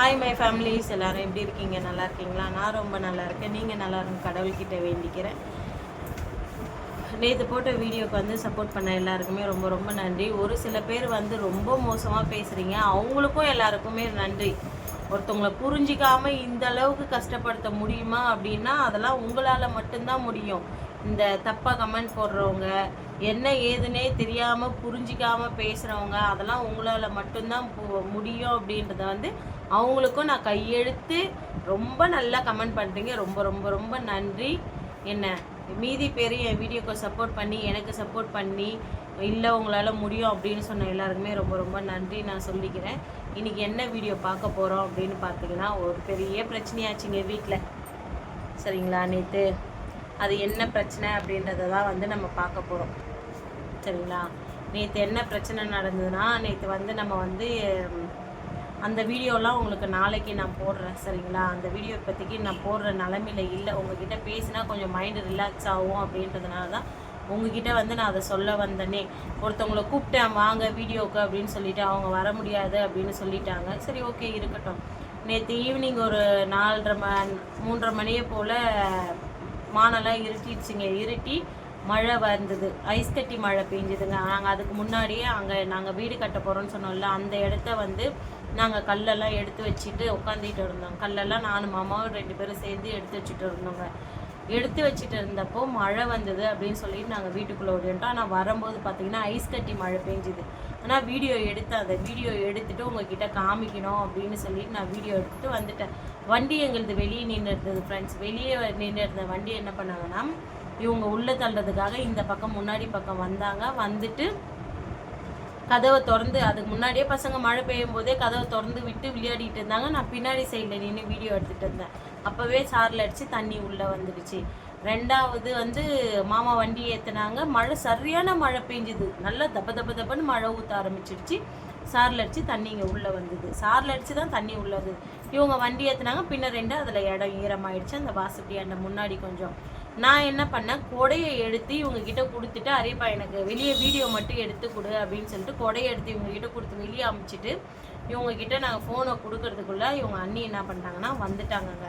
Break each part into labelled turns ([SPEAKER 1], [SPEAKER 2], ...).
[SPEAKER 1] hi my families எல்லோரும் எப்படி இருக்கீங்க நல்லா இருக்கீங்களா நான் ரொம்ப நல்லா இருக்கேன் நீங்கள் நல்லா இருக்கும் கடவுள்கிட்ட வேண்டிக்கிறேன் நேற்று போட்ட வீடியோக்கு வந்து சப்போர்ட் பண்ண எல்லாருக்குமே ரொம்ப ரொம்ப நன்றி ஒரு சில பேர் வந்து ரொம்ப மோசமாக பேசுகிறீங்க அவங்களுக்கும் எல்லாருக்குமே நன்றி ஒருத்தவங்களை புரிஞ்சிக்காமல் இந்த அளவுக்கு கஷ்டப்படுத்த முடியுமா அப்படின்னா அதெல்லாம் உங்களால் மட்டும்தான் முடியும் இந்த தப்பாக கமெண்ட் போடுறவங்க என்ன ஏதுனே தெரியாமல் புரிஞ்சிக்காமல் பேசுகிறவங்க அதெல்லாம் உங்களால் மட்டும்தான் முடியும் அப்படின்றத வந்து அவங்களுக்கும் நான் கையெழுத்து ரொம்ப நல்லா கமெண்ட் பண்ணுறீங்க ரொம்ப ரொம்ப ரொம்ப நன்றி என்ன மீதி பேர் என் வீடியோக்கு சப்போர்ட் பண்ணி எனக்கு சப்போர்ட் பண்ணி இல்லை உங்களால் முடியும் அப்படின்னு சொன்ன எல்லாருக்குமே ரொம்ப ரொம்ப நன்றி நான் சொல்லிக்கிறேன் இன்றைக்கி என்ன வீடியோ பார்க்க போகிறோம் அப்படின்னு பார்த்தீங்கன்னா ஒரு பெரிய பிரச்சனையாச்சுங்க வீட்டில் சரிங்களா நேற்று அது என்ன பிரச்சனை அப்படின்றத தான் வந்து நம்ம பார்க்க போகிறோம் சரிங்களா நேற்று என்ன பிரச்சனை நடந்ததுன்னா நேற்று வந்து நம்ம வந்து அந்த வீடியோலாம் உங்களுக்கு நாளைக்கு நான் போடுறேன் சரிங்களா அந்த வீடியோ இப்போதைக்கு நான் போடுற நிலமையில இல்லை உங்ககிட்ட பேசினா கொஞ்சம் மைண்டு ரிலாக்ஸ் ஆகும் அப்படின்றதுனால தான் உங்ககிட்ட வந்து நான் அதை சொல்ல வந்தேனே ஒருத்தவங்களை கூப்பிட்டேன் வாங்க வீடியோவுக்கு அப்படின்னு சொல்லிட்டு அவங்க வர முடியாது அப்படின்னு சொல்லிட்டாங்க சரி ஓகே இருக்கட்டும் நேற்று ஈவினிங் ஒரு நாலரை ம மூன்றரை மணியை போல் மானெல்லாம் இருட்டிடுச்சுங்க இருட்டி மழை வந்தது ஐஸ் கட்டி மழை பெஞ்சுதுங்க நாங்கள் அதுக்கு முன்னாடியே அங்கே நாங்கள் வீடு கட்ட போகிறோன்னு சொன்னோம்ல அந்த இடத்த வந்து நாங்கள் கல்லெல்லாம் எடுத்து வச்சுட்டு உட்காந்துக்கிட்டு இருந்தோம் கல்லெல்லாம் நானும் மாமாவும் ரெண்டு பேரும் சேர்ந்து எடுத்து வச்சுட்டு இருந்தோங்க எடுத்து வச்சுட்டு இருந்தப்போ மழை வந்தது அப்படின்னு சொல்லிட்டு நாங்கள் வீட்டுக்குள்ளே ஓடிட்டோம் ஆனால் வரும்போது பார்த்தீங்கன்னா ஐஸ் கட்டி மழை பெஞ்சுது ஆனால் வீடியோ எடுத்து அதை வீடியோ எடுத்துகிட்டு உங்ககிட்ட காமிக்கணும் அப்படின்னு சொல்லிட்டு நான் வீடியோ எடுத்துகிட்டு வந்துட்டேன் வண்டி எங்களுக்கு வெளியே நின்று இருந்தது ஃப்ரெண்ட்ஸ் வெளியே நின்று இருந்த வண்டி என்ன பண்ணாங்கன்னா இவங்க உள்ளே தள்ளுறதுக்காக இந்த பக்கம் முன்னாடி பக்கம் வந்தாங்க வந்துட்டு கதவை திறந்து அதுக்கு முன்னாடியே பசங்க மழை பெய்யும் போதே கதவை திறந்து விட்டு விளையாடிட்டு இருந்தாங்க நான் பின்னாடி சைடில் நின்று வீடியோ எடுத்துகிட்டு இருந்தேன் அப்போவே சாரில் அடித்து தண்ணி உள்ளே வந்துடுச்சு ரெண்டாவது வந்து மாமா வண்டி ஏற்றுனாங்க மழை சரியான மழை பெஞ்சுது நல்லா தப்ப தப்ப தப்பன்னு மழை ஊற்ற ஆரம்பிச்சிடுச்சு சாரில் அடித்து தண்ணி இங்கே உள்ளே வந்தது சாரில் அடித்து தான் தண்ணி உள்ளது இவங்க வண்டி ஏற்றுனாங்க பின்ன ரெண்டு அதில் இடம் ஈரமாயிடுச்சு அந்த வாசப்படி அந்த முன்னாடி கொஞ்சம் நான் என்ன பண்ணேன் கொடையை எடுத்து இவங்க கிட்ட கொடுத்துட்டு அரேப்பா எனக்கு வெளியே வீடியோ மட்டும் எடுத்து கொடு அப்படின்னு சொல்லிட்டு கொடையை எடுத்து இவங்க கிட்ட கொடுத்து வெளியே அமைச்சிட்டு இவங்க கிட்ட நாங்கள் ஃபோனை கொடுக்கறதுக்குள்ள இவங்க அண்ணி என்ன பண்ணிட்டாங்கன்னா வந்துட்டாங்கங்க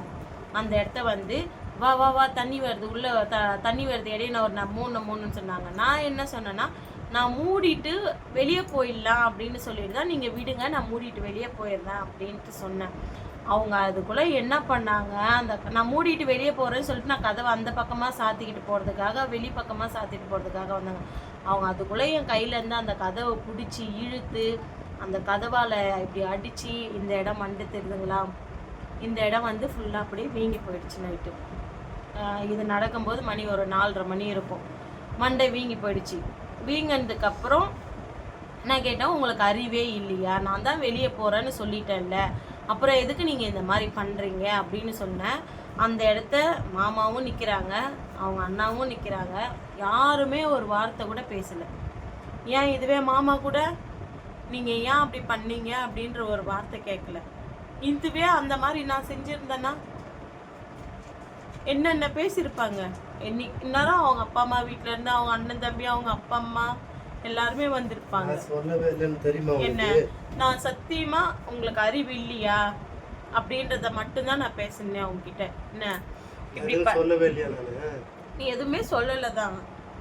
[SPEAKER 1] அந்த இடத்த வந்து வா வா வா தண்ணி வருது உள்ளே த தண்ணி வருது இடையே நான் ஒரு நான் மூணு மூணுன்னு சொன்னாங்க நான் என்ன சொன்னேன்னா நான் மூடிட்டு வெளியே போயிடலாம் அப்படின்னு சொல்லிட்டு தான் நீங்கள் விடுங்க நான் மூடிட்டு வெளியே போயிடுறேன் அப்படின்ட்டு சொன்னேன் அவங்க அதுக்குள்ளே என்ன பண்ணாங்க அந்த நான் மூடிட்டு வெளியே போகிறேன்னு சொல்லிட்டு நான் கதவை அந்த பக்கமாக சாத்திக்கிட்டு போகிறதுக்காக வெளி பக்கமாக சாத்திட்டு போகிறதுக்காக வந்தாங்க அவங்க அதுக்குள்ளே என் கையிலேருந்து அந்த கதவை பிடிச்சி இழுத்து அந்த கதவால் இப்படி அடித்து இந்த இடம் மண்டு தெரியுதுங்களா இந்த இடம் வந்து ஃபுல்லாக அப்படியே வீங்கி போயிடுச்சு நைட்டு இது நடக்கும்போது மணி ஒரு நாலரை மணி இருக்கும் மண்டை வீங்கி போயிடுச்சு வீங்கினதுக்கப்புறம் நான் கேட்டேன் உங்களுக்கு அறிவே இல்லையா நான் தான் வெளியே போகிறேன்னு சொல்லிட்டேன்ல அப்புறம் எதுக்கு நீங்கள் இந்த மாதிரி பண்ணுறீங்க அப்படின்னு சொன்னேன் அந்த இடத்த மாமாவும் நிற்கிறாங்க அவங்க அண்ணாவும் நிற்கிறாங்க யாருமே ஒரு வார்த்தை கூட பேசலை ஏன் இதுவே மாமா கூட நீங்கள் ஏன் அப்படி பண்ணீங்க அப்படின்ற ஒரு வார்த்தை கேட்கல இதுவே அந்த மாதிரி நான் செஞ்சுருந்தேன்னா என்னென்ன பேசியிருப்பாங்க என்னி இந்நேரம் அவங்க அப்பா அம்மா வீட்டிலேருந்து அவங்க அண்ணன் தம்பி அவங்க அப்பா அம்மா எல்லாருமே வந்திருப்பாங்க என்ன நான் சத்தியமாக உங்களுக்கு அறிவு இல்லையா அப்படின்றத மட்டும்தான் நான் பேசினேன் உங்ககிட்ட என்ன
[SPEAKER 2] இப்படி சொல்லவே இல்லையா நான்
[SPEAKER 1] நீ எதுவுமே சொல்லல தான்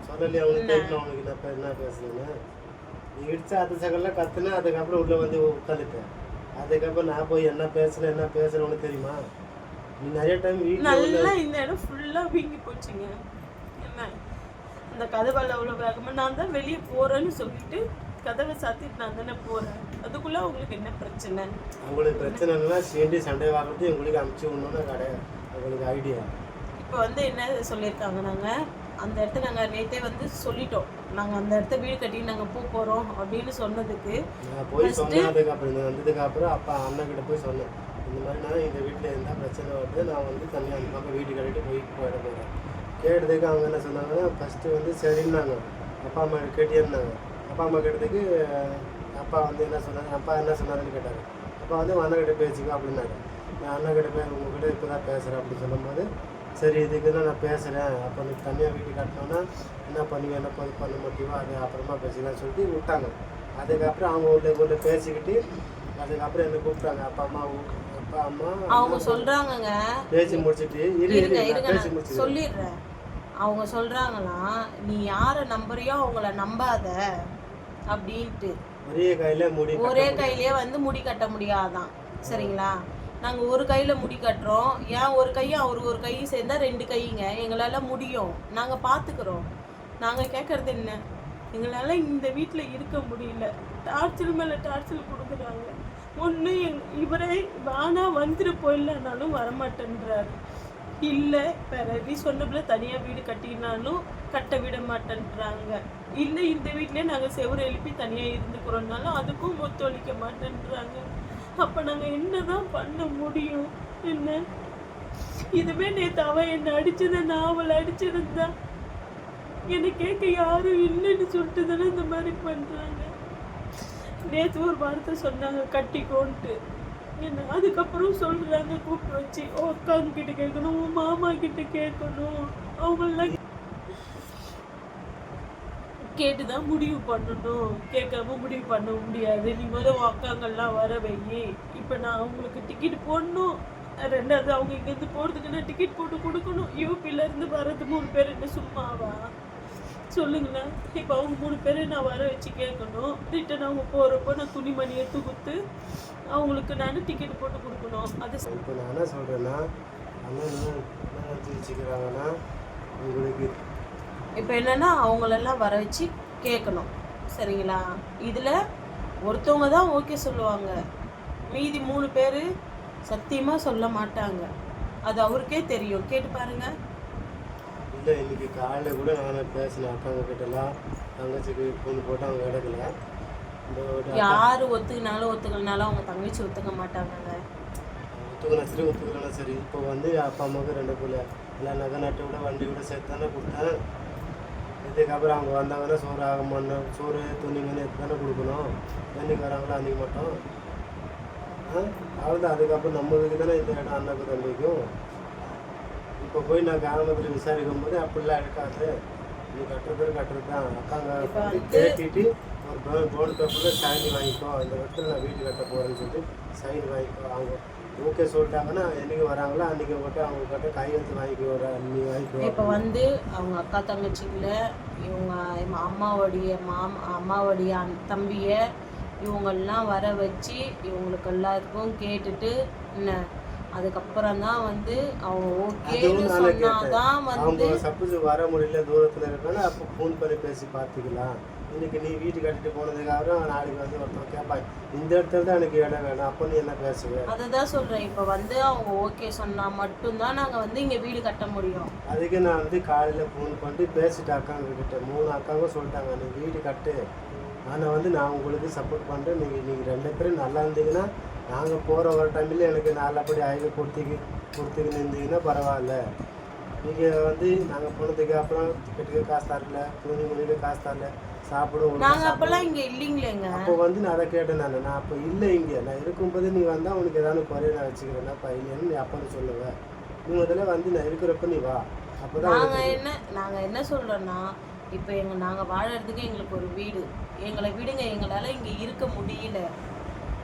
[SPEAKER 2] சொல்லலையா உங்களுக்கு அவனுக்கு அப்போ என்ன பேசுனேன் நீ இடிச்ச அடுத்த செகண்ட்ல கத்துனேன் அதுக்கப்புறம் உள்ள வந்து உட்காந்துட்டேன் அதுக்கப்புறம் நான் போய் என்ன பேசுனேன் என்ன பேசுறேன்னு தெரியுமா நீ நிறைய டைம்
[SPEAKER 1] நல்லா இந்த இடம் ஃபுல்லாக வீங்கி போச்சுங்க என்ன அந்த கதவால் அவ்வளோ வேகமாக நான் தான் வெளியே போகிறேன்னு சொல்லிட்டு கதவை சாத்திட்டு நான் தானே போகிறேன் அதுக்குள்ள உங்களுக்கு என்ன பிரச்சனை
[SPEAKER 2] உங்களுக்கு பிரச்சனைனா சேர்ந்து சண்டை வாங்குறது எங்களுக்கு அமுச்சு விடணும்னு கிடையாது உங்களுக்கு ஐடியா
[SPEAKER 1] இப்போ வந்து என்ன சொல்லியிருக்காங்க நாங்கள் அந்த இடத்த நாங்கள் நேற்றே வந்து சொல்லிட்டோம் நாங்கள் அந்த இடத்த வீடு கட்டி நாங்கள் போக போகிறோம் அப்படின்னு சொன்னதுக்கு
[SPEAKER 2] போய் சொன்னதுக்கு அப்புறம் வந்ததுக்கு அப்புறம் அப்பா அண்ணன் கிட்ட போய் சொன்னேன் இந்த மாதிரி நான் இந்த வீட்டில் இருந்தால் பிரச்சனை வருது நான் வந்து தனியாக நம்ம வீடு கட்டிட்டு போய் போயிட போகிறேன் கேட்டதுக்கு அவங்க என்ன சொன்னாங்கன்னா ஃபஸ்ட்டு வந்து சரின்னாங்க அப்பா அம்மா கேட்டியிருந்தாங்க அப்பா அம்மா கேட்டதுக்கு அப்பா வந்து என்ன சொன்னாங்க அப்பா என்ன சொன்னாருன்னு கேட்டார் அப்பா வந்து அண்ணன் கிட்ட பேசிக்கோ அப்படின்னாரு நான் அண்ணன் கிட்ட பே உங்ககிட்ட இப்போ தான் பேசுகிறேன் அப்படின்னு சொல்லும்போது சரி இதுக்கு தான் நான் பேசுகிறேன் அப்போ நீ தனியாக வீட்டு கட்டினோன்னா என்ன பண்ணுவீங்க என்ன பண்ணி பண்ண முடியுமோ அது அப்புறமா பேசிக்கலாம் சொல்லிட்டு விட்டாங்க அதுக்கப்புறம் அவங்க உள்ள உள்ள பேசிக்கிட்டு அதுக்கப்புறம் என்ன கூப்பிட்டாங்க அப்பா அம்மா அப்பா அம்மா
[SPEAKER 1] அவங்க சொல்கிறாங்கங்க
[SPEAKER 2] பேசி முடிச்சுட்டு இரு இரு பேசி
[SPEAKER 1] முடிச்சு சொல்லிடுறேன் அவங்க சொல்கிறாங்கன்னா நீ யாரை நம்புறியோ அவங்கள நம்பாத அப்படின்ட்டு
[SPEAKER 2] ஒரே கையில முடி
[SPEAKER 1] ஒரே கையிலேயே வந்து முடி கட்ட முடியாதான் சரிங்களா நாங்க ஒரு கையில முடி கட்டுறோம் ஏன் ஒரு கையும் அவரு ஒரு கையும் சேர்ந்தா ரெண்டு கையுங்க எங்களால முடியும் நாங்க பாத்துக்கிறோம் நாங்க கேக்குறது என்ன எங்களால இந்த வீட்டுல இருக்க முடியல டார்ச்சல் மேல டார்ச்சல் கொடுக்குறாங்க ஒன்று இவரே வானா வந்துட்டு போயிடலனாலும் வரமாட்டேன்றாரு இல்லை வேற நீ சொன்னபோல தனியாக வீடு கட்டினாலும் கட்ட விட மாட்டேன்றாங்க இல்லை இந்த வீட்லேயே நாங்கள் செவ்வறு எழுப்பி தனியாக இருந்துக்கிறோம்னாலும் அதுக்கும் ஒத்துழைக்க மாட்டேன்றாங்க அப்போ நாங்கள் என்ன தான் பண்ண முடியும் என்ன இதுவே நேற்று அவன் என்னை அடிச்சதை நாவல் அவளை அடிச்சிருந்தா என்னை கேட்க யாரும் இல்லைன்னு சொல்லிட்டு தானே இந்த மாதிரி பண்ணுறாங்க நேற்று ஒரு வார்த்தை சொன்னாங்க கட்டிக்கோன்ட்டு என்ன அதுக்கப்புறம் சொல்கிறாங்க கூப்பிட்டு வச்சு உன் அக்காங்கிட்ட கேட்கணும் உன் மாமா கிட்ட கேட்கணும் அவங்களாம் கேட்டு தான் முடிவு பண்ணணும் கேட்காம முடிவு பண்ண முடியாது நீ வர வாக்காங்கெல்லாம் வர வை இப்போ நான் அவங்களுக்கு டிக்கெட் போடணும் ரெண்டாவது அவங்க இங்கேருந்து போகிறதுக்கு நான் டிக்கெட் போட்டு கொடுக்கணும் யூபியிலேருந்து வர்றது மூணு பேர் என்ன சும்மாவா சொல்லுங்களேன் இப்போ அவங்க மூணு பேரை நான் வர வச்சு கேட்கணும் ரிட்டன் அவங்க போகிறப்போ நான் துணிமணியை தொகுத்து அவங்களுக்கு நான் டிக்கெட் போட்டு கொடுக்கணும்
[SPEAKER 2] அது இப்போ நான் என்ன சொல்கிறேன்னா அண்ணன் என்ன நினச்சி வச்சுக்கிறாங்கன்னா உங்களுக்கு
[SPEAKER 1] இப்போ என்னென்னா அவங்களெல்லாம் வர வச்சு கேட்கணும் சரிங்களா இதில் ஒருத்தவங்க தான் ஓகே சொல்லுவாங்க மீதி மூணு பேர் சத்தியமாக சொல்ல மாட்டாங்க அது அவருக்கே தெரியும் கேட்டு பாருங்க
[SPEAKER 2] இல்லை இன்னைக்கு காலையில் கூட நான் பேசினேன் அக்காங்க கிட்டலாம் தங்கச்சிக்கு ஃபோன் போட்டு அவங்க எடுக்கல
[SPEAKER 1] யார் ஒத்துக்கினாலும் ஒத்துக்கலனாலும் அவங்க தங்கச்சி ஒத்துக்க மாட்டாங்க
[SPEAKER 2] ஒத்துக்கலாம் சரி ஒத்துக்கலாம் சரி இப்போ வந்து அப்பா அம்மாவுக்கு ரெண்டு பிள்ளை இல்லை நகை நட்டு விட வண்டி விட சேர்த்து தானே கொடுத்தேன் இதுக்கப்புறம் அவங்க வந்தாங்கன்னா சோறு ஆக மாட்டோம் சோறு துணி மணி எடுத்து தானே கொடுக்கணும் என்னைக்கு வராங்களோ அன்றைக்கு மட்டும் அவ்வளோதான் அதுக்கப்புறம் நம்மளுக்கு தானே இந்த இடம் அண்ணாக்கு தம்பிக்கும் இப்போ போய் நான் கிராமத்தில் விசாரிக்கும் போது அப்படிலாம் எடுக்காது நீ கட்டுறது கட்டுறது தான் அக்காங்க கேட்டுட்டு ஒரு போர்டு பேப்பரில் சைன் வாங்கிக்கோ இந்த இடத்துல நான் வீடு கட்ட போகிறேன்னு சொல்லிட்டு சைன் வாங்கிக்கோ அவங்க ஓகே சொல்லிட்டாங்கன்னா என்றைக்கு வராங்களோ அன்றைக்கி மட்டும் அவங்க கிட்ட கையெழுத்து வாங்கிக்கோ நீ வாங்கிக்கோ
[SPEAKER 1] இப்போ வந்து அவங்க அக்கா தங்கச்சிங்கள இவங்க அம்மாவுடைய மாம் அந் தம்பியை இவங்கெல்லாம் வர வச்சு இவங்களுக்கு எல்லாருக்கும் கேட்டுட்டு என்ன அதுக்கப்புறம் தான் வந்து அவங்க
[SPEAKER 2] ஓகேன்னு சொன்னாதான் வந்து சப்போஸ் வர முடியல தூரத்தில் இருக்காங்க அப்போ ஃபோன் பண்ணி பேசி பார்த்துக்கலாம் இன்றைக்கி நீ வீட்டு கட்டிட்டு போனதுக்கப்புறம் நாளைக்கு வந்து ஒருத்தர் கேட்பாங்க இந்த இடத்துல தான் எனக்கு இடம் வேணும் அப்போ நீ என்ன பேசுவேன்
[SPEAKER 1] அதை தான் சொல்கிறேன் இப்போ வந்து அவங்க ஓகே சொன்னால் மட்டும்தான் நாங்கள் வந்து இங்கே வீடு கட்ட முடியும்
[SPEAKER 2] அதுக்கு நான் வந்து காலையில் ஃபோன் பண்ணிட்டு பேசிட்டு அக்காங்க கிட்ட மூணு அக்காவும் சொல்லிட்டாங்க நீ வீடு கட்டு ஆனால் வந்து நான் உங்களுக்கு சப்போர்ட் பண்ணுறேன் நீங்கள் நீங்கள் ரெண்டு பேரும் நல்லா இருந்தீங்கன்னா நாங்கள் போகிற ஒரு டைமில் எனக்கு நல்லபடி ஆய்வு கொடுத்துக்கு கொடுத்துக்கின்னு இருந்தீங்கன்னா பரவாயில்ல நீங்கள் வந்து நாங்கள் போனதுக்கு அப்புறம் கெட்டுக்க காசு தரல துணி மொழியில் காசு தரல சாப்பிடுவோம்
[SPEAKER 1] நாங்க அப்பெல்லாம் இங்க இல்லீங்களேங்க
[SPEAKER 2] அப்போ வந்து நான் அதை கேட்டேன் நான் நான் அப்போ இல்லை இங்க நான் இருக்கும் போது நீ வந்தா உனக்கு ஏதாவது குறைய நான் வச்சுக்கிறேன்னா பையன் நீ அப்பா சொல்லுவேன் நீ முதல்ல வந்து நான் இருக்கிறப்ப நீ வா
[SPEAKER 1] அப்பதான் நாங்க என்ன நாங்க என்ன சொல்றோம்னா இப்ப எங்க நாங்க வாழறதுக்கு எங்களுக்கு ஒரு வீடு எங்களை விடுங்க எங்களால இங்க இருக்க முடியல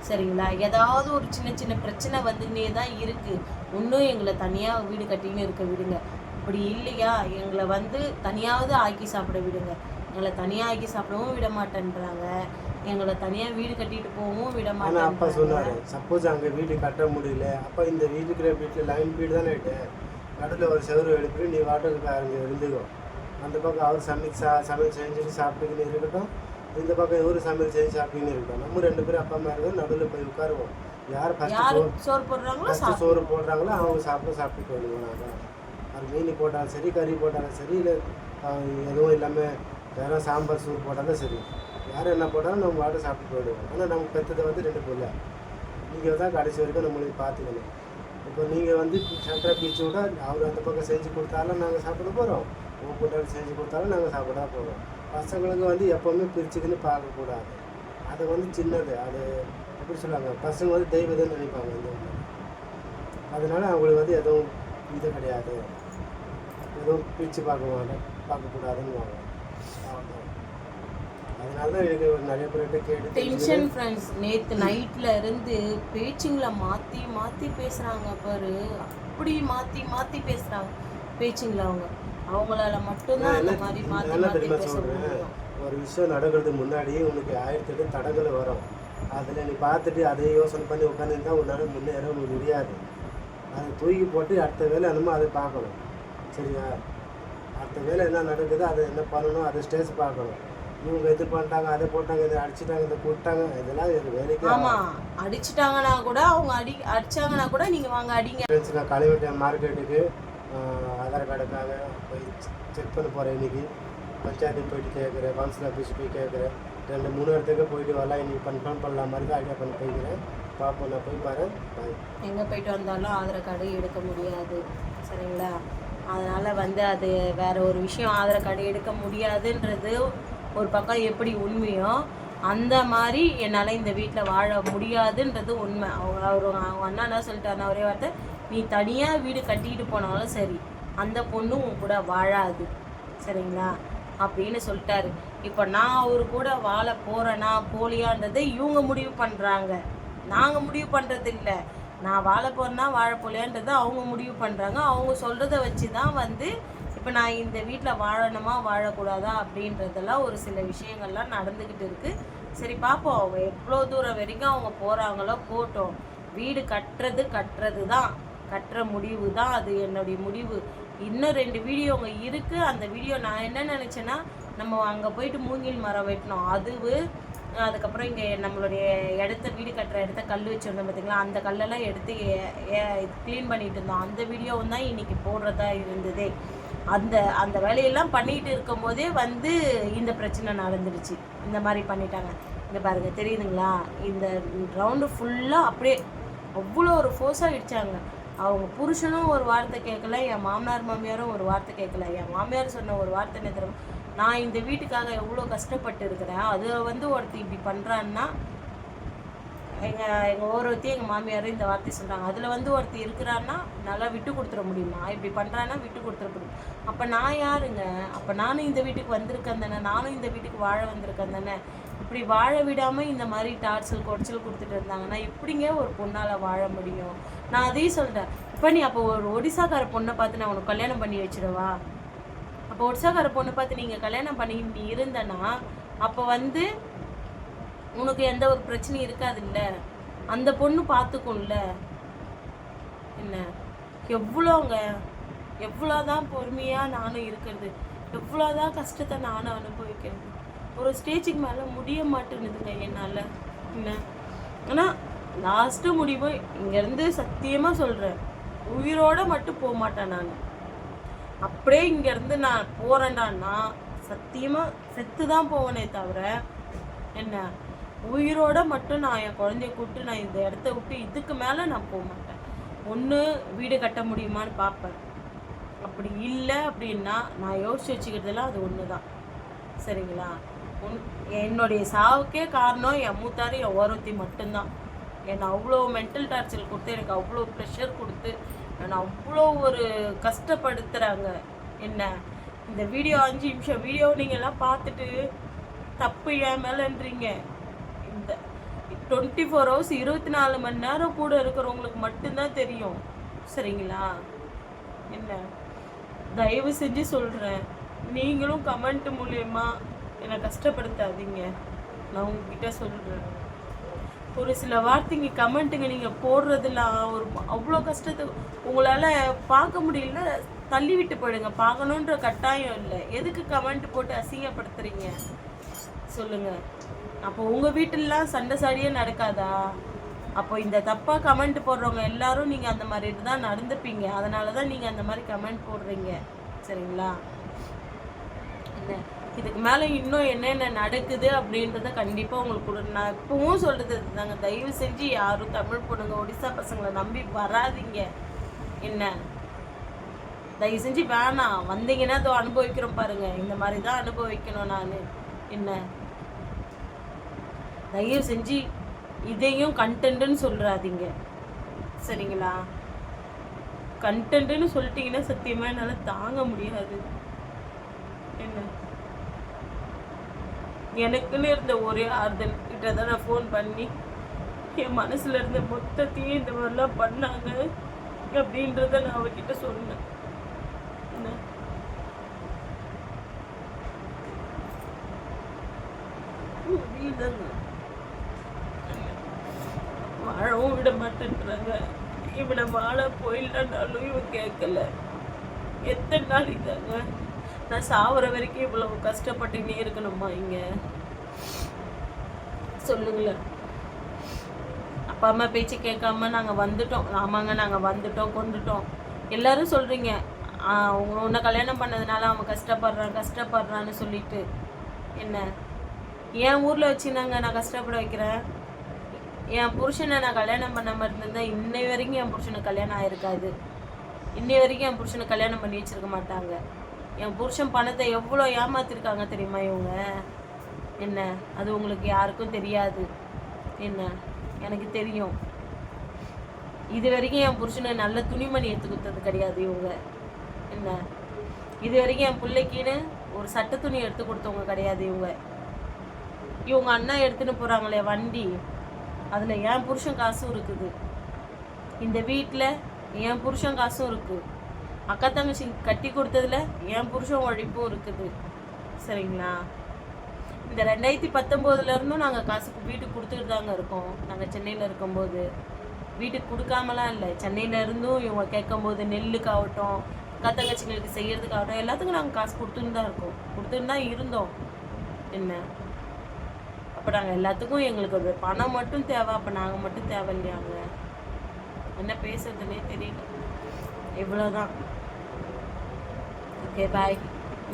[SPEAKER 1] சரிங்களா ஏதாவது ஒரு சின்ன சின்ன பிரச்சனை வந்துனே தான் இருக்கு இன்னும் எங்களை தனியா வீடு கட்டின்னு இருக்க விடுங்க அப்படி இல்லையா எங்களை வந்து தனியாவது ஆக்கி சாப்பிட விடுங்க எங்களை தனியாகி சாப்பிடவும் விட மாட்டேன்றாங்க எங்களை தனியாக வீடு கட்டிட்டு போகவும் விட மாட்டேன்
[SPEAKER 2] அப்பா சொன்னார் சப்போஸ் அங்கே வீடு கட்ட முடியல அப்போ இந்த வீடு இருக்கிற வீட்டில் லைன் வீடு தானே இட்டு ஒரு செவரு எடுத்துட்டு நீ வாட்டருக்கு அங்கே இருந்துக்கோ அந்த பக்கம் அவர் சமையல் சா சமையல் செஞ்சுட்டு சாப்பிட்டுக்கின்னு இருக்கட்டும் இந்த பக்கம் இவரு சமையல் செஞ்சு சாப்பிட்டுன்னு இருக்கோம் நம்ம ரெண்டு பேரும் அப்பா அம்மா இருக்கும் நடுவில் போய் உட்காருவோம் யார்
[SPEAKER 1] ஃபஸ்ட்டு சோறு போடுறாங்களோ
[SPEAKER 2] சோறு போடுறாங்களோ அவங்க சாப்பிட சாப்பிட்டு போயிடுவோம் நாங்கள் அது மீன் போட்டாலும் சரி கறி போட்டாலும் சரி இல்லை எதுவும் இல்லாமல் வேணால் சாம்பார் சூப் போட்டால் தான் சரி யாரும் என்ன போட்டாலும் நம்ம வாட்டை சாப்பிட்டு போயிடுவோம் ஆனால் நம்ம பெற்றதை வந்து ரெண்டு பிள்ளை நீங்கள் தான் கடைசி வரைக்கும் நம்மளுக்கு பார்த்துக்கணும் இப்போ நீங்கள் வந்து சென்ட்ரா பீச்சு விட அவர் அந்த பக்கம் செஞ்சு கொடுத்தாலும் நாங்கள் சாப்பிட போகிறோம் உங்கள் கூட்டாளி செஞ்சு கொடுத்தாலும் நாங்கள் சாப்பிட போகிறோம் பசங்களுக்கு வந்து எப்போவுமே பிரிச்சுக்கின்னு பார்க்கக்கூடாது அது வந்து சின்னது அது எப்படி சொல்லுவாங்க பசங்க வந்து தெய்வதுன்னு நினைப்பாங்க இந்த அதனால் அவங்களுக்கு வந்து எதுவும் இது கிடையாது எதுவும் பிரித்து பார்க்க மாட்டேன் பார்க்கக்கூடாதுன்னு வாங்க
[SPEAKER 1] டென்ஷன் ஃப்ரெண்ட்ஸ் நேத்து நைட்ல இருந்து பேச்சிங்களை மாத்தி மாத்தி பேசுறாங்க பாரு அப்படி மாத்தி மாத்தி பேசுறாங்க பேச்சுங்கள அவங்க அவங்களால மட்டும்தான் அந்த
[SPEAKER 2] மாதிரி மாத்தி மாற்றி பேச ஒரு விஷயம் நடக்கிறது முன்னாடியே உனக்கு ஆயிரத்தி எட்டு தடங்கள் வரும் அதில் நீ பார்த்துட்டு அதை யோசனை பண்ணி உட்காந்துருந்தா உன்னால் முன்னேற முடியாது அதை தூக்கி போட்டு அடுத்த வேலை நம்ம அதை பார்க்கணும் சரியா அடுத்த வேலை என்ன நடக்குதோ அதை என்ன பண்ணணும் அதை ஸ்டேஜ் பார்க்கணும் இவங்க இது பண்ணிட்டாங்க அதை போட்டாங்க இதை அடிச்சிட்டாங்க இதை கூட்டாங்க இதெல்லாம் எனக்கு வேலைக்கு
[SPEAKER 1] ஆமா அடிச்சிட்டாங்கன்னா கூட அவங்க அடி அடிச்சாங்கன்னா கூட நீங்க வாங்க அடிங்க
[SPEAKER 2] நான் கழுவிட்டேன் மார்க்கெட்டுக்கு ஆதார் கார்டுக்காக போய் செக் பண்ண போகிறேன் இன்னைக்கு பஞ்சாயத்து போயிட்டு கேட்குறேன் கவுன்சில் ஆஃபீஸ் போய் கேட்குறேன் ரெண்டு மூணு இடத்துக்கு போயிட்டு வரலாம் இன்னைக்கு கன்ஃபார்ம் பண்ணலாம் மாதிரி தான் ஐடியா பண்ணி போய்க்கிறேன் பார்ப்போம் நான் போய் பாரு
[SPEAKER 1] எங்கே போயிட்டு வந்தாலும் ஆதார் கார்டு எடுக்க முடியாது சரிங்களா அதனால் வந்து அது வேறு ஒரு விஷயம் ஆதார கார்டு எடுக்க முடியாதுன்றது ஒரு பக்கம் எப்படி உண்மையோ அந்த மாதிரி என்னால் இந்த வீட்டில் வாழ முடியாதுன்றது உண்மை அவங்க அவர் அவங்க அண்ணா என்ன சொல்லிட்டாருன்னா ஒரே வார்த்தை நீ தனியாக வீடு கட்டிக்கிட்டு போனாலும் சரி அந்த பொண்ணும் உன் கூட வாழாது சரிங்களா அப்படின்னு சொல்லிட்டாரு இப்போ நான் அவர் கூட வாழ போகிறேன்னா போலியான்றதை இவங்க முடிவு பண்ணுறாங்க நாங்கள் முடிவு பண்ணுறது இல்லை நான் வாழ போகிறேன்னா வாழ போலையான்றது அவங்க முடிவு பண்ணுறாங்க அவங்க சொல்கிறத வச்சு தான் வந்து இப்போ நான் இந்த வீட்டில் வாழணுமா வாழக்கூடாதா அப்படின்றதெல்லாம் ஒரு சில விஷயங்கள்லாம் நடந்துக்கிட்டு இருக்குது சரி பார்ப்போம் அவங்க எவ்வளோ தூரம் வரைக்கும் அவங்க போகிறாங்களோ போட்டோம் வீடு கட்டுறது கட்டுறது தான் கட்டுற முடிவு தான் அது என்னுடைய முடிவு இன்னும் ரெண்டு வீடியோ அங்கே இருக்குது அந்த வீடியோ நான் என்ன நினச்சேன்னா நம்ம அங்கே போயிட்டு மூங்கில் மரம் வெட்டணும் அதுவு அதுக்கப்புறம் இங்கே நம்மளுடைய இடத்த வீடு கட்டுற இடத்த கல் வச்சுருந்தோம் பார்த்தீங்களா அந்த கல்லெல்லாம் எடுத்து க்ளீன் பண்ணிகிட்டு இருந்தோம் அந்த வீடியோவும் தான் இன்றைக்கி போடுறதா இருந்தது அந்த அந்த வேலையெல்லாம் பண்ணிகிட்டு இருக்கும்போதே வந்து இந்த பிரச்சனை நடந்துருச்சு இந்த மாதிரி பண்ணிட்டாங்க இந்த பாருங்கள் தெரியுதுங்களா இந்த ரவுண்டு ஃபுல்லாக அப்படியே அவ்வளோ ஒரு ஃபோர்ஸாக இடித்தாங்க அவங்க புருஷனும் ஒரு வார்த்தை கேட்கல என் மாமனார் மாமியாரும் ஒரு வார்த்தை கேட்கல என் மாமியார் சொன்ன ஒரு வார்த்தை என்ன தெரியும் நான் இந்த வீட்டுக்காக எவ்வளோ கஷ்டப்பட்டு இருக்கிறேன் அது வந்து ஒருத்தர் இப்படி பண்ணுறான்னா எங்கள் எங்கள் ஒவ்வொருத்தையும் எங்கள் மாமியாரும் இந்த வார்த்தை சொல்கிறாங்க அதில் வந்து ஒருத்தர் இருக்கிறான்னா நல்லா விட்டு கொடுத்துட முடியுமா இப்படி பண்ணுறான்னா விட்டு கொடுத்துட முடியும் அப்போ நான் யாருங்க அப்போ நானும் இந்த வீட்டுக்கு வந்திருக்கேன் தானே நானும் இந்த வீட்டுக்கு வாழ வந்திருக்கேன் தானே இப்படி வாழ விடாமல் இந்த மாதிரி டார்ச்சல் குடைச்சல் கொடுத்துட்டு இருந்தாங்கன்னா எப்படிங்க ஒரு பொண்ணால் வாழ முடியும் நான் அதையும் சொல்லிட்டேன் இப்போ நீ அப்போ ஒரு ஒடிசாக்கார பொண்ணை பார்த்து நான் உனக்கு கல்யாணம் பண்ணி வச்சிடவா அப்போ ஒடிசாக்கார பொண்ணை பார்த்து நீங்கள் கல்யாணம் பண்ணி நீ இருந்தனா அப்போ வந்து உனக்கு எந்த ஒரு பிரச்சனையும் இருக்காது இல்லை அந்த பொண்ணு பார்த்துக்கும்ல என்ன எவ்வளோங்க எவ்வளோதான் பொறுமையாக நானும் இருக்கிறது எவ்வளோதான் கஷ்டத்தை நானும் அனுபவிக்கிறது ஒரு ஸ்டேஜுக்கு மேலே முடிய மாட்டேன்னுதுங்க என்னால் என்ன ஆனால் லாஸ்ட்டு முடிவு இங்கேருந்து சத்தியமாக சொல்கிறேன் உயிரோடு மட்டும் போக மாட்டேன் நான் அப்படியே இங்கேருந்து நான் போகிறேன்டான்னா சத்தியமாக செத்து தான் போவனே தவிர என்ன உயிரோட மட்டும் நான் என் குழந்தைய கூப்பிட்டு நான் இந்த இடத்த விட்டு இதுக்கு மேலே நான் போக மாட்டேன் ஒன்று வீடு கட்ட முடியுமான்னு பார்ப்பேன் அப்படி இல்லை அப்படின்னா நான் யோசிச்சு வச்சுக்கிறதுலாம் அது ஒன்று தான் சரிங்களா உன் என்னுடைய சாவுக்கே காரணம் என் மூத்தாரு என் ஓரத்தி மட்டும்தான் என்னை அவ்வளோ மென்டல் டார்ச்சர் கொடுத்து எனக்கு அவ்வளோ ப்ரெஷர் கொடுத்து என்னை அவ்வளோ ஒரு கஷ்டப்படுத்துகிறாங்க என்ன இந்த வீடியோ அஞ்சு நிமிஷம் வீடியோ நீங்கள்லாம் பார்த்துட்டு தப்பு ஏன் மேலேன்றீங்க இந்த டுவெண்ட்டி ஃபோர் ஹவர்ஸ் இருபத்தி நாலு மணி நேரம் கூட இருக்கிறவங்களுக்கு மட்டும்தான் தெரியும் சரிங்களா என்ன தயவு செஞ்சு சொல்கிறேன் நீங்களும் கமெண்ட் மூலயமா என்னை கஷ்டப்படுத்தாதீங்க நான் உங்ககிட்ட சொல்கிறேன் ஒரு சில வார்த்தைங்க கமெண்ட்டுங்க நீங்கள் போடுறதுல ஒரு அவ்வளோ கஷ்டத்தை உங்களால் பார்க்க முடியலன்னா தள்ளி விட்டு போயிடுங்க பார்க்கணுன்ற கட்டாயம் இல்லை எதுக்கு கமெண்ட் போட்டு அசிங்கப்படுத்துறீங்க சொல்லுங்கள் அப்போ உங்கள் வீட்டிலலாம் சண்டை சாடியே நடக்காதா அப்போ இந்த தப்பாக கமெண்ட் போடுறவங்க எல்லாரும் நீங்கள் அந்த மாதிரி தான் நடந்துப்பீங்க அதனால தான் நீங்கள் அந்த மாதிரி கமெண்ட் போடுறீங்க சரிங்களா என்ன இதுக்கு மேலே இன்னும் என்னென்ன நடக்குது அப்படின்றத கண்டிப்பாக உங்களுக்கு நான் இப்பவும் சொல்கிறது தாங்க தயவு செஞ்சு யாரும் தமிழ் பொண்ணுங்க ஒடிசா பசங்களை நம்பி வராதிங்க என்ன தயவு செஞ்சு வேணாம் வந்தீங்கன்னா அதை அனுபவிக்கிறோம் பாருங்கள் இந்த மாதிரி தான் அனுபவிக்கணும் நான் என்ன தயவு செஞ்சு இதையும் கண்டென்ட்னு சொல்கிறாதீங்க சரிங்களா கண்டென்ட்டுன்னு சொல்லிட்டீங்கன்னா சத்தியமாக என்னால் தாங்க முடியாது என்ன எனக்குன்னு இருந்த ஒரே ஆறுதல் கிட்ட தான் நான் ஃபோன் பண்ணி என் மனசில் இருந்த மொத்தத்தையும் இந்த மாதிரிலாம் பண்ணாங்க அப்படின்றத நான் அவகிட்ட சொன்னேன் வாழவும் விட மாட்டேன்றாங்க இவனை வாழ போயிடலான்னாலும் இவன் கேட்கல எத்தனை நாள் இதாங்க நான் சாவுற வரைக்கும் இவ்வளவு கஷ்டப்பட்டுனே இருக்கணுமா இங்கே சொல்லுங்களேன் அப்பா அம்மா பேச்சு கேட்காம நாங்கள் வந்துட்டோம் ஆமாங்க நாங்கள் வந்துட்டோம் கொண்டுட்டோம் எல்லாரும் சொல்கிறீங்க உன்னை கல்யாணம் பண்ணதுனால அவன் கஷ்டப்படுறான் கஷ்டப்படுறான்னு சொல்லிட்டு என்ன என் ஊரில் வச்சுனாங்க நான் கஷ்டப்பட வைக்கிறேன் என் புருஷனை நான் கல்யாணம் பண்ண மாதிரி இருந்தா இன்னை வரைக்கும் என் புருஷனுக்கு கல்யாணம் ஆயிருக்காது இன்னை வரைக்கும் என் புருஷனை கல்யாணம் பண்ணி வச்சிருக்க மாட்டாங்க என் புருஷன் பணத்தை எவ்வளோ ஏமாத்திருக்காங்க தெரியுமா இவங்க என்ன அது உங்களுக்கு யாருக்கும் தெரியாது என்ன எனக்கு தெரியும் இது வரைக்கும் என் புருஷனை நல்ல துணிமணி எடுத்து கொடுத்தது கிடையாது இவங்க என்ன இது வரைக்கும் என் பிள்ளைக்குன்னு ஒரு சட்ட துணி எடுத்து கொடுத்தவங்க கிடையாது இவங்க இவங்க அண்ணா எடுத்துன்னு போகிறாங்களே வண்டி அதில் என் புருஷன் காசும் இருக்குது இந்த வீட்டில் என் புருஷன் காசும் இருக்குது அக்கா தங்கச்சி கட்டி கொடுத்ததுல என் புருஷன் உழைப்பும் இருக்குது சரிங்களா இந்த ரெண்டாயிரத்தி பத்தொம்போதுல இருந்தும் நாங்கள் காசுக்கு வீட்டுக்கு கொடுத்துட்டு தாங்க இருக்கோம் நாங்கள் சென்னையில் இருக்கும்போது வீட்டுக்கு கொடுக்காமலாம் இல்லை சென்னையில் இருந்தும் இவங்க கேட்கும்போது நெல்லுக்காகட்டும் அக்கா தங்கச்சிங்களுக்கு செய்கிறதுக்காகட்டும் எல்லாத்துக்கும் நாங்கள் காசு கொடுத்துன்னு தான் இருக்கோம் கொடுத்துன்னு தான் இருந்தோம் என்ன அப்போ நாங்கள் எல்லாத்துக்கும் எங்களுக்கு ஒரு பணம் மட்டும் தேவை அப்போ நாங்கள் மட்டும் தேவை இல்லையாங்க என்ன பேசுறதுன்னே தெரியல இவ்வளோதான் ஓகே பாய்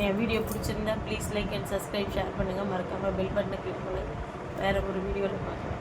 [SPEAKER 1] என் வீடியோ பிடிச்சிருந்தா please like and subscribe share பண்ணுங்கள் மறக்காமல் பெல் பட்டனை கிளிக் பண்ணுங்கள் வேறு ஒரு வீடியோவில் பார்க்கலாம்